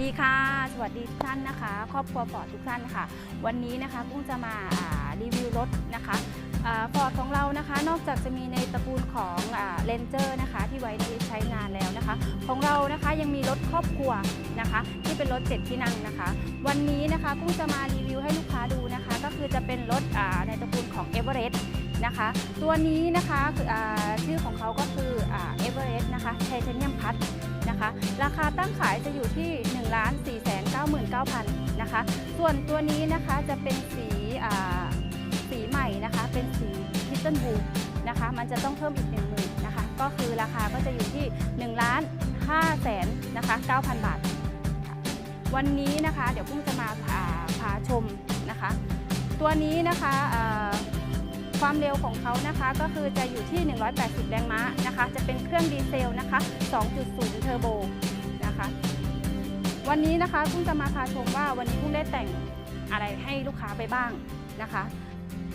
ดีค่ะ สวัสดีทุกท่านนะคะ ครอบครัวฟอร์ดทุกท่านค่ะ วันนี้นะคะกุ้งจะมาารีวิวรถนะคะฟอร์ดของเรานะคะ นอกจากจะมีในตระกูลของเลนเจอร์นะคะ ที่ไว้ในใช้งานแล้วนะคะ ของเรานะคะยังมีรถครอบครัวนะคะ ที่เป็นรถเจ็ดที่นั่งนะคะ วันนี้นะคะกุ้งจะมารีวิวให้ลูกค้าดูนะคะ ก็คือจะเป็นรถในตระกูลของ e v e r e s t นะคะตัวนี้นะคะคือชื่อของเขาก็คือเอเวอเรสต์นะคะไทเทเนียมพัท นะคะ ราคาตั้งขายจะอยู่ที่ 1 4 9 9 0 0 0นะคะ ส่วนตัวนี้นะคะจะเป็นสีสีใหม่นะคะ เป็นสีพิสตันบูนะคะ มันจะต้องเพิ่มอีก1 0,000นะคะ ก็คือราคาก็จะอยู่ที่ 1 ล้าน5แสนนะคะ9,000 บาท วันนี้นะคะ เดี๋ยวพุ่งจะมาพาพาชมนะคะ ตัวนี้นะคะ ความเร็วของเขานะคะก็คือจะอยู่ที่ 180 แรงม้านะคะ จะเป็นเครื่องดีเซลนะคะ 2.0 เทอร์โบนะคะ วันนี้นะคะกุ้งจะมาพาชมว่าวันนี้กุ้งได้แต่งอะไรให้ลูกค้าไปบ้างนะคะ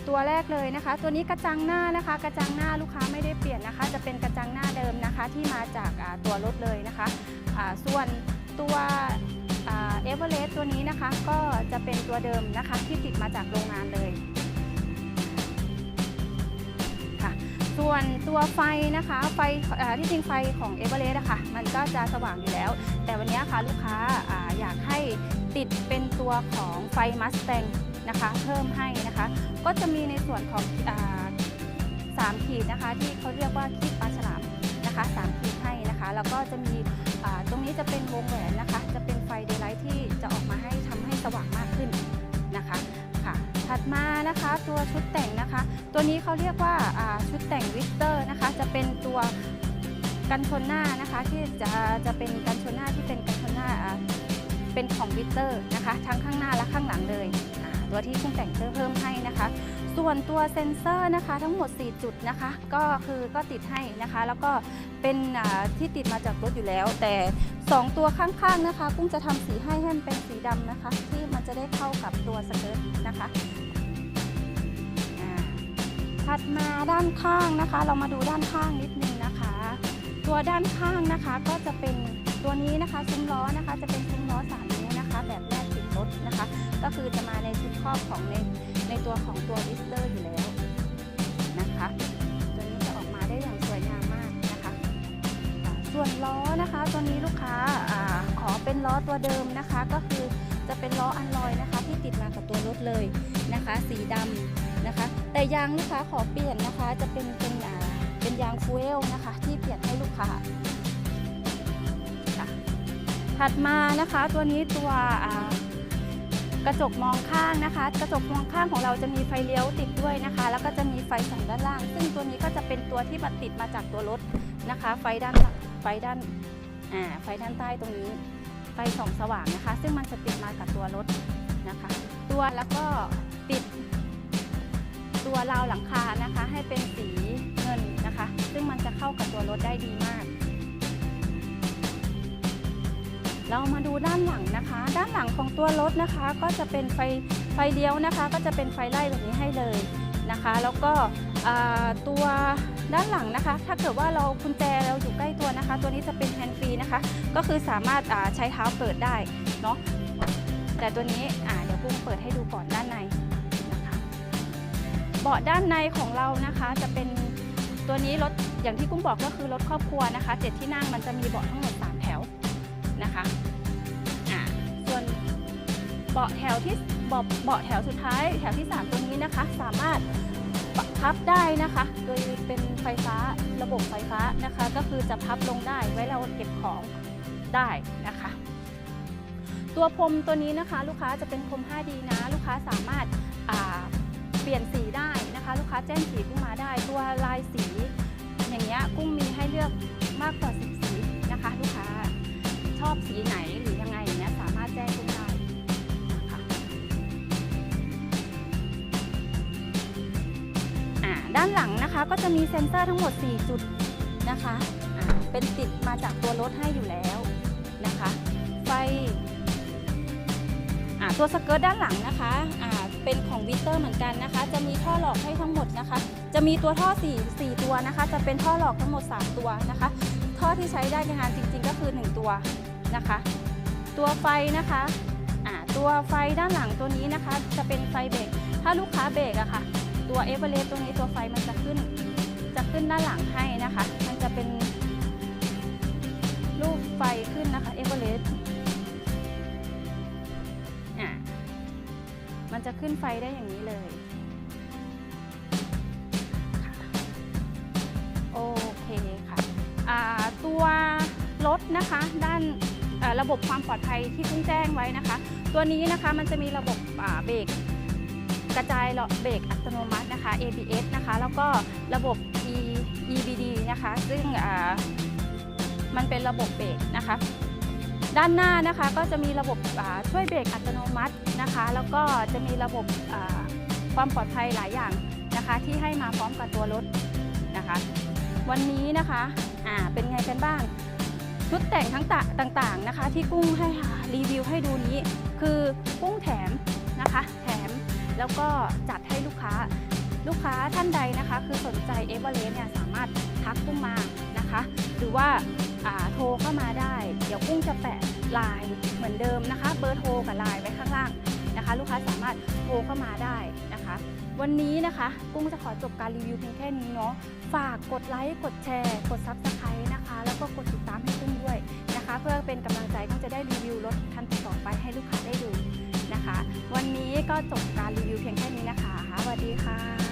ตัวแรกเลยนะคะ ตัวนี้กระจังหน้านะคะ กระจังหน้าลูกค้าไม่ได้เปลี่ยนนะคะ จะเป็นกระจังหน้าเดิมนะคะที่มาจากตัวรถเลยนะคะส่วนตัวเอเวอเรสต์ตัวนี้นะคะก็จะเป็นตัวเดิมนะคะที่ติดมาจากโรงงานเลย ส่วนตัวไฟนะคะไฟที่จริงไฟของเอเวอเรสต์อะค่ะมันก็จะสว่างอยู่แล้ว แต่วันนี้ค่ะลูกค้าออยากให้ติดเป็นตัวของไฟมัสแตงนะคะเพิ่มให้นะคะ ก็จะมีในส่วนของอาสามขีดนะคะที่เขาเรียกว่าขีดปลาฉลามนะคะสามขีดให้นะคะ แล้วก็จะมีตรงนี้จะเป็นวงแหวนนะคะ จะเป็นไฟเดย์ไลท์ที่จะออกมาให้ทำให้สว่างมากขึ้นนะคะ ถัดมานะคะตัวชุดแต่งนะคะ ตัวนี้เขาเรียกว่าชุดแต่งวิสเตอร์นะคะ จะเป็นตัวกันชนหน้านะคะที่จะจะเป็นกันชนหน้าที่เป็นกันชนหน้าเป็นของวิสเตอร์นะคะ ทั้งข้างหน้าและข้างหลังเลยตัวที่พุ่งแต่งเพิ่มให้นะคะ ส่วนตัวเซ็นเซอร์นะคะ ทั้งหมด 4 จุดนะคะ ก็คือก็ติดให้นะคะ แล้วก็เป็นที่ติดมาจากรถอยู่แล้ว แต่ 2 ตัวข้างๆนะคะกุ้งจะทำสีให้ให้มันเป็นสีดำนะคะ ที่มันจะได้เข้ากับตัวสเกิร์ตนะคะ ถัดมาด้านข้างนะคะ เรามาดูด้านข้างนิดนึงนะคะ ตัวด้านข้างนะคะก็จะเป็นตัวนี้นะคะซุ้มล้อนะคะ จะเป็นซุ้มล้อ3นิ้วนะคะ แบบแรกติดรถนะคะ ก็คือจะมาในชุดครอบของในในตัวของตัววิสเตอร์อยู่แล้วนะคะ ตัวนี้จะออกมาได้อย่างสวยงามมากนะคะ ส่วนล้อนะคะตัวนี้ลูกค้าอขอเป็นล้อตัวเดิมนะคะ ก็คือจะเป็นล้ออันลอยนะคะ ที่ติดมากับตัวรถเลยนะคะ สีดำ นะคะ แต่ยางลูกค้าขอเปลี่ยนนะคะ จะเป็นเป็นเป็นยางฟูเอลนะคะ ที่เปลี่ยนให้ลูกค้าค่ะถัดมานะคะตัวนี้ตัวกระจกมองข้างนะคะ กระจกมองข้างของเราจะมีไฟเลี้ยวติดด้วยนะคะ แล้วก็จะมีไฟส่องด้านล่าง ซึ่งตัวนี้ก็จะเป็นตัวที่มาติดมาจากตัวรถนะคะ ไฟด้านไฟด้านอ่าไฟด้านใต้ตรงนี้ ไฟส่องสว่างนะคะ ซึ่งมันจะติดมากับตัวรถนะคะ ตัวแล้วก็ติด ตัวราวหลังคานะคะ ให้เป็นสีเงินนะคะ ซึ่งมันจะเข้ากับตัวรถได้ดีมาก เรามาดูด้านหลังนะคะ ด้านหลังของตัวรถนะคะ ก็จะเป็นไฟไฟเลี้ยวนะคะ ก็จะเป็นไฟไล่แบบนี้ให้เลยนะคะ แล้วก็ตัวด้านหลังนะคะ ถ้าเกิดว่าเรากุญแจเราอยู่ใกล้ตัวนะคะ ตัวนี้จะเป็นแฮนด์ฟรีนะคะ ก็คือสามารถใช้เท้าเปิดได้เนาะแต่ตัวนี้เดี๋ยวพุ่งเปิดให้ดูก่อนด้านใน เบาะด้านในของเรานะคะ จะเป็นตัวนี้รถอย่างที่กุ้งบอกก็คือรถครอบครัวนะคะเจ็ดที่นั่งมันจะมีเบาะทั้งหมด3แถวนะคะอ่าส่วนเบาะแถวที่เบาะเบาะแถวสุดท้าย แถวที่ 3 ตรงนี้นะคะ สามารถปรับพับได้นะคะ โดยเป็นไฟฟ้าระบบไฟฟ้านะคะ ก็คือจะพับลงได้ไว้เราเก็บของได้นะคะ ตัวพรมตัวนี้นะคะ ลูกค้าจะเป็นพรม 5D นะ ลูกค้าสามารถเปลี่ยนสีได้ นะคะ ลูกค้าแจ้งสีกุ้งมาได้ตัวลายสี อย่างเงี้ยกุ้งมีให้เลือกมากกว่า10สีนะคะ ลูกค้าชอบสีไหนหรือยังไงอย่างเงี้ยสามารถแจ้งกุ้งได้นะคะอ่าด้านหลังนะคะก็จะมีเซ็นเซอร์ทั้งหมด 4 จุดนะคะอ่าเป็นติดมาจากตัวรถให้อยู่แล้วนะคะไฟตัวสเกิร์ตด้านหลังนะคะ เป็นของวิเตอร์เหมือนกันนะคะ จะมีท่อหลอกให้ทั้งหมดนะคะ จะมีตัวท่อ 4 4 ตัวนะคะ จะเป็นท่อหลอกทั้งหมด 3 ตัวนะคะ ท่อที่ใช้ได้ในงานจริง ๆ ก็คือ 1 ตัวนะคะ ตัวไฟนะคะอ่าตัวไฟด้านหลังตัวนี้นะคะ จะเป็นไฟเบรกถ้าลูกค้าเบรกอะค่ะ ตัวเอเวอเรสต์ตัวนี้ตัวไฟมันจะขึ้น จะขึ้นด้านหลังให้นะคะ มันจะเป็นรูปไฟขึ้นนะคะเอเวอเรสต์ จะขึ้นไฟได้อย่างนี้เลย โอเคค่ะตัวรถนะคะ ด้านระบบความปลอดภัยที่เพิ่งแจ้งไว้นะคะ ตัวนี้นะคะมันจะมีระบบเบรกกระจายเบรกอัตโนมัตินะคะ ABS นะคะ แล้วก็ระบบ E EBD นะคะ ซึ่งมันเป็นระบบเบรกนะคะ ด้านหน้านะคะก็จะมีระบบช่วยเบรกอัตโนมัติ นะคะ แล้วก็จะมีระบบความปลอดภัยหลายอย่างนะคะ ที่ให้มาพร้อมกับตัวรถนะคะ วันนี้นะคะอ่าเป็นไงกันบ้าง ชุดแต่งทั้งต,ต่างๆนะคะ ที่กุ้งให้รีวิวให้ดูนี้ คือกุ้งแถมนะคะ แถมแล้วก็จัดให้ลูกค้าลูกค้าท่านใดนะคะ คือสนใจเอเวอเรสเนี่ยสามารถทักกุ้งมานะคะ หรือว่าโทรเข้ามาได้ เดี๋ยวกุ้งจะแปะ ไลน์เหมือนเดิมนะคะ เบอร์โทรกับไลน์ไว้ข้างล่างนะคะ ลูกค้าสามารถโทรเข้ามาได้นะคะ วันนี้นะคะ กุ้งจะขอจบการรีวิวเพียงแค่นี้เนาะฝากกดไลค์กดแชร์ กดซับสไครต์นะคะ แล้วก็กดติดตามให้กุ้งด้วยนะคะ เพื่อเป็นกำลังใจกุ้งจะได้รีวิวรถคันต่อไปให้ลูกค้าได้ดูนะคะ วันนี้ก็จบการรีวิวเพียงแค่นี้นะคะสวัสดีค่ะ